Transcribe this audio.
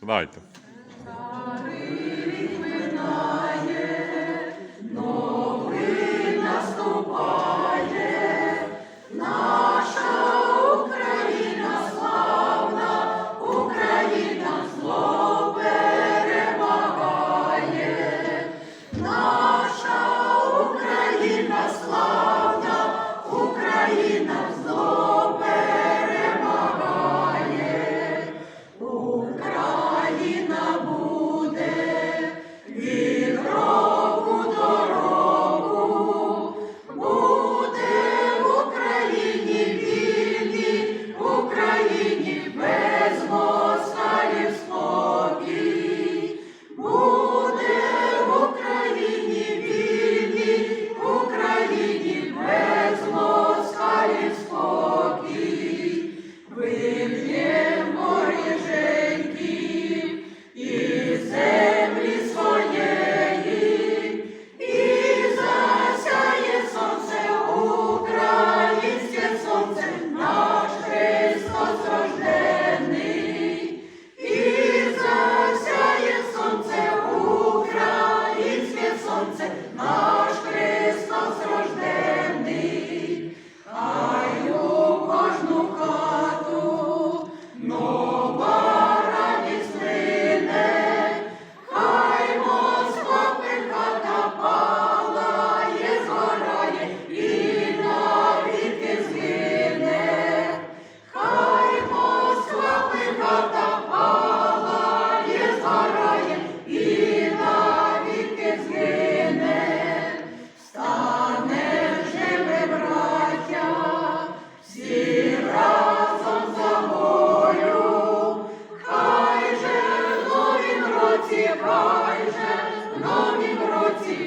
Давайте. Amen. майже новім році.